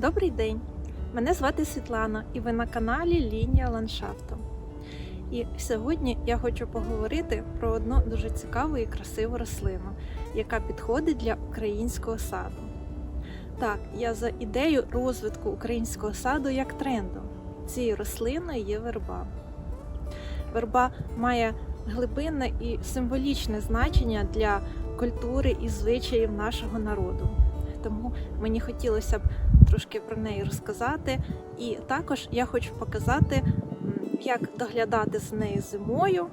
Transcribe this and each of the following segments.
Добрий день! Мене звати Світлана і ви на каналі Лінія ландшафту. І сьогодні я хочу поговорити про одну дуже цікаву і красиву рослину, яка підходить для українського саду. Так, я за ідею розвитку українського саду як тренду. Цією рослиною є верба. Верба має глибинне і символічне значення для культури і звичаїв нашого народу. Тому мені хотілося б трошки про неї розказати. І також я хочу показати, як доглядати за нею зимою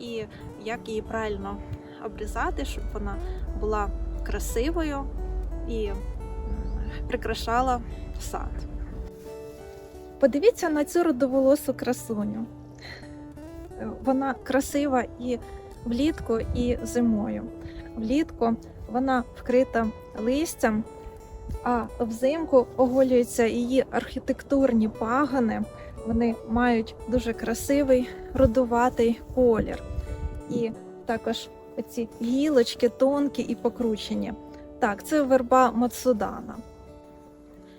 і як її правильно обрізати, щоб вона була красивою і прикрашала сад. Подивіться на цю родоволосу красуню. Вона красива і влітку, і зимою. Влітку вона вкрита листям, а взимку оголюються її архітектурні пагани. Вони мають дуже красивий родуватий колір. І також ці гілочки тонкі і покручені. Так, це верба Мацудана.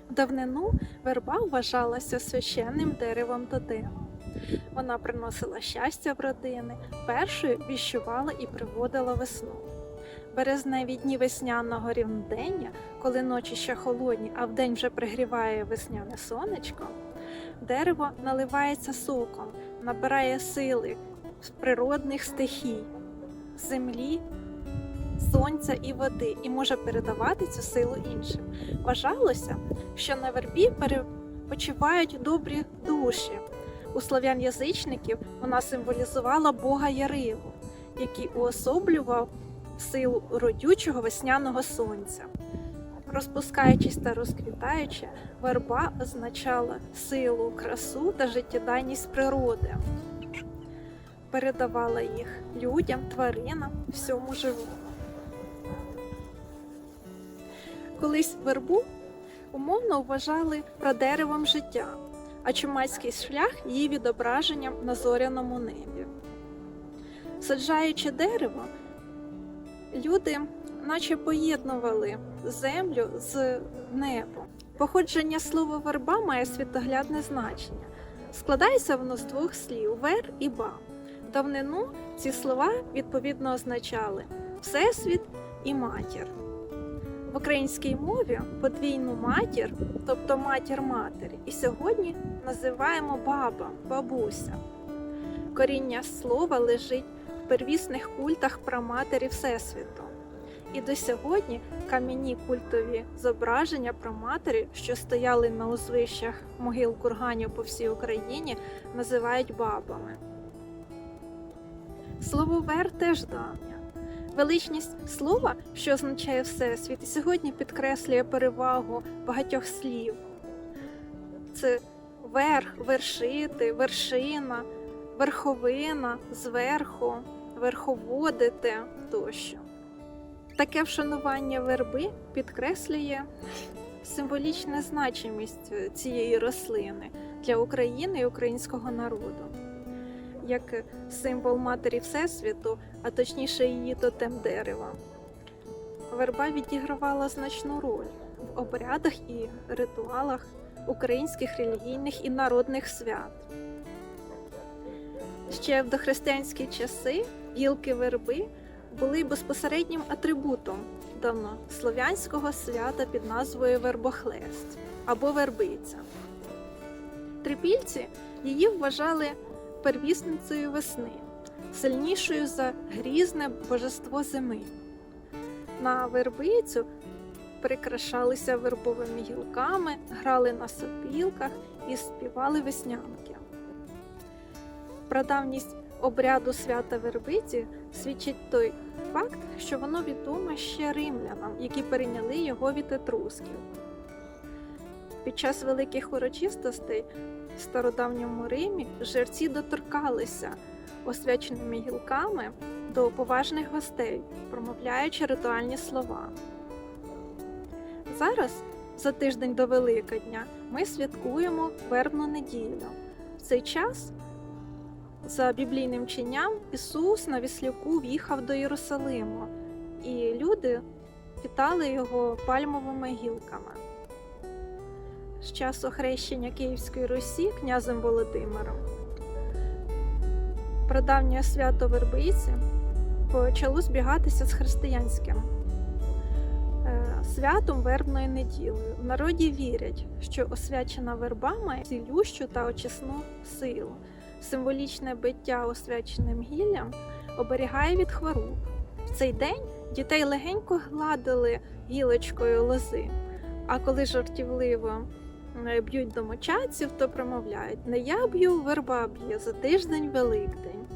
Давнину верба вважалася священним деревом тотемом. Вона приносила щастя в родини, першою віщувала і приводила весну. Березневі дні весняного рівнодення, коли ночі ще холодні, а вдень вже пригріває весняне сонечко, дерево наливається соком, набирає сили з природних стихій, землі, сонця і води, і може передавати цю силу іншим. Вважалося, що на вербі перепочивають добрі душі. У слов'ян-язичників вона символізувала Бога Яриву, який уособлював силу родючого весняного сонця. Розпускаючись та розквітаючи, верба означала силу, красу та життєдайність природи, передавала їх людям, тваринам, всьому живому. Колись вербу умовно вважали прадеревом життя, а чумацький шлях її відображенням на зоряному небі. Саджаючи дерево, люди наче поєднували землю з небом. Походження слова верба має світоглядне значення. Складається воно з двох слів вер і ба. Давнину ці слова відповідно означали всесвіт і матір. В українській мові подвійну матір, тобто матір матері, і сьогодні називаємо баба, бабуся. Коріння слова лежить первісних культах праматері Всесвіту. І до сьогодні кам'яні культові зображення праматері, що стояли на узвищах могил курганів по всій Україні, називають бабами. Слово вер теж давнє. Величність слова, що означає всесвіт, сьогодні підкреслює перевагу багатьох слів. Це верх, вершити, вершина, верховина, зверху, верховодити тощо. Таке вшанування верби підкреслює символічну значимість цієї рослини для України і українського народу. Як символ матері Всесвіту, а точніше її тотем дерева. Верба відігравала значну роль в обрядах і ритуалах українських релігійних і народних свят. Ще в дохристиянські часи гілки верби були безпосереднім атрибутом давнослов'янського свята під назвою Вербохлест або Вербиця. Трипільці її вважали первісницею весни, сильнішою за грізне божество зими. На вербицю прикрашалися вербовими гілками, грали на сопілках і співали веснянки. Прадавність обряду свята Вербиці свідчить той факт, що воно відоме ще римлянам, які перейняли його від етрусків. Під час великих урочистостей в стародавньому Римі жерці доторкалися освяченими гілками до поважних гостей, промовляючи ритуальні слова. Зараз, за тиждень до Великодня, ми святкуємо вербну неділю. В цей час за біблійним вченням Ісус на віслюку в'їхав до Єрусалиму, і люди вітали його пальмовими гілками. з часу хрещення Київської Русі князем Володимиром. Прадавнє свято Вербиці почало збігатися з християнським е, святом вербної неділею. В народі вірять, що освячена верба має цілющу та очисну силу. Символічне биття освяченим гіллям оберігає від хвороб. В цей день дітей легенько гладили гілочкою лози, а коли жартівливо е, б'ють домочадців, то промовляють: не я б'ю, верба б'є за тиждень Великдень.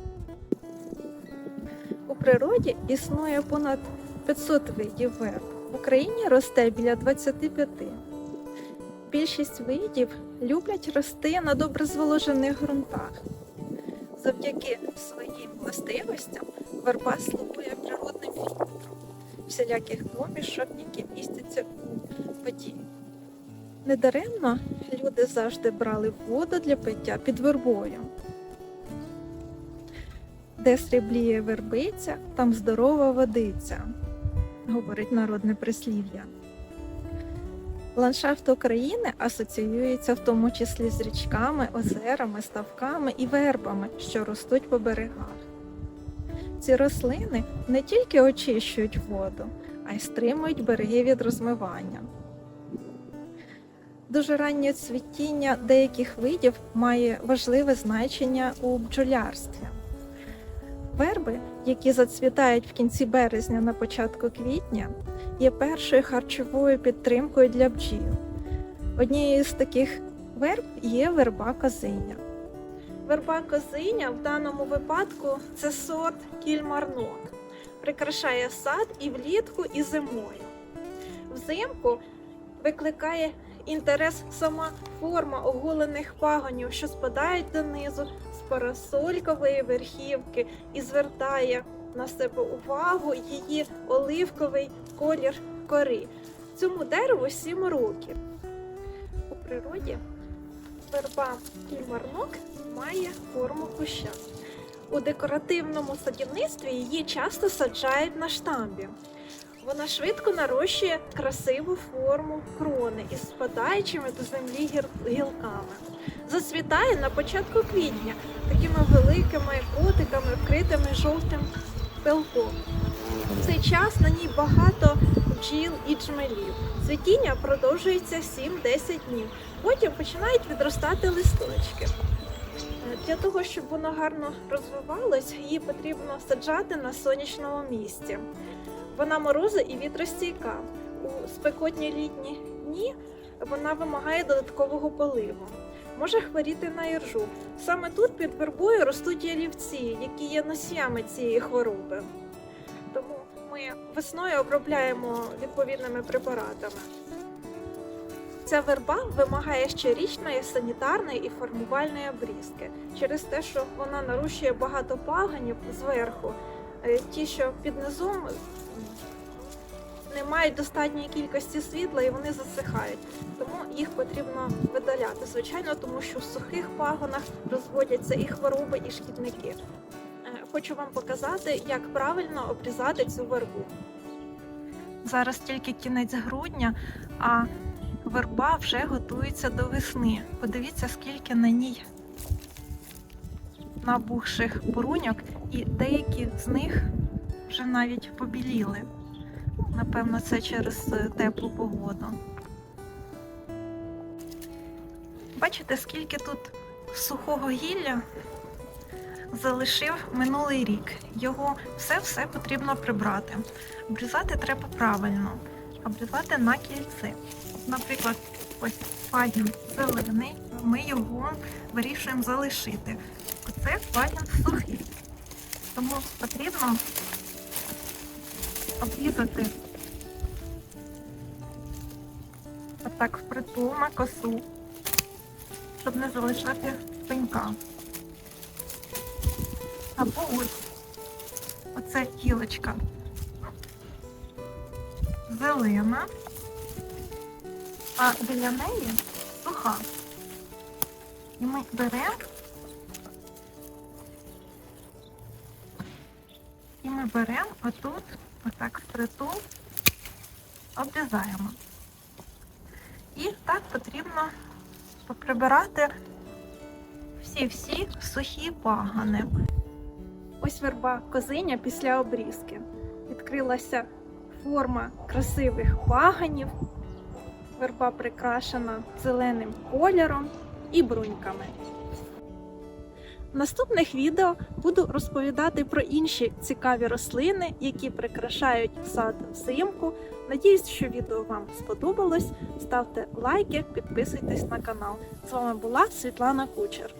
У природі існує понад 500 видів верб. В Україні росте біля 25. Більшість видів люблять рости на добре зволожених ґрунтах. Завдяки своїм властивостям верба слугує природним фільтром всіляких домішок, які містяться у воді. Недаремно люди завжди брали воду для пиття під вербою. Де срібліє вербиця, там здорова водиця, говорить народне прислів'я. Ландшафт України асоціюється в тому числі з річками, озерами, ставками і вербами, що ростуть по берегах. Ці рослини не тільки очищують воду, а й стримують береги від розмивання. Дуже раннє цвітіння деяких видів має важливе значення у бджолярстві. Верби, які зацвітають в кінці березня на початку квітня, є першою харчовою підтримкою для бджіл. Однією з таких верб є верба козиня. Верба козиня в даному випадку це сорт кільмарнот. Прикрашає сад і влітку, і зимою. Взимку викликає інтерес сама форма оголених пагонів, що спадають донизу парасолькової верхівки і звертає на себе увагу її оливковий колір кори. Цьому дереву 7 років. У природі верба кільмарнок має форму куща. У декоративному садівництві її часто саджають на штамбі. Вона швидко нарощує красиву форму крони із спадаючими до землі гілками. Зацвітає на початку квітня великими котиками, вкритими жовтим пилком. В цей час на ній багато бджіл і джмелів. Цвітіння продовжується 7-10 днів. Потім починають відростати листочки. Для того, щоб воно гарно розвивалось, її потрібно саджати на сонячному місці. Вона морози і вітростійка. У спекотні літні дні вона вимагає додаткового поливу. Може хворіти на іржу. Саме тут під вербою ростуть ялівці, які є носіями цієї хвороби. Тому ми весною обробляємо відповідними препаратами. Ця верба вимагає щорічної санітарної і формувальної обрізки через те, що вона нарушує багато паганів зверху. Е, Ті, що під низом не мають достатньої кількості світла і вони засихають. Тому їх потрібно видаляти. Звичайно, тому що в сухих пагонах розводяться і хвороби, і шкідники. Е, Хочу вам показати, як правильно обрізати цю вербу. Зараз тільки кінець грудня, а верба вже готується до весни. Подивіться, скільки на ній набухших бруньок, і деякі з них вже навіть побіліли. Напевно, це через е, теплу погоду. Бачите, скільки тут сухого гілля залишив минулий рік. Його все-все потрібно прибрати. Обрізати треба правильно, обрізати на кільце. Наприклад, ось пагін зелений, ми його вирішуємо залишити. Оце пагін сухий. Тому потрібно обрізати отак впритул на косу, щоб не залишати пенька. Або ось оце гілочка зелена, а біля неї суха. І ми беремо і ми беремо отут, отак впритул, обрізаємо. І так потрібно поприбирати всі-всі сухі пагани. Ось верба козиня після обрізки. Відкрилася форма красивих паганів. Верба прикрашена зеленим кольором і бруньками. В наступних відео буду розповідати про інші цікаві рослини, які прикрашають сад взимку. Надіюсь, що відео вам сподобалось. Ставте лайки, підписуйтесь на канал. З вами була Світлана Кучер.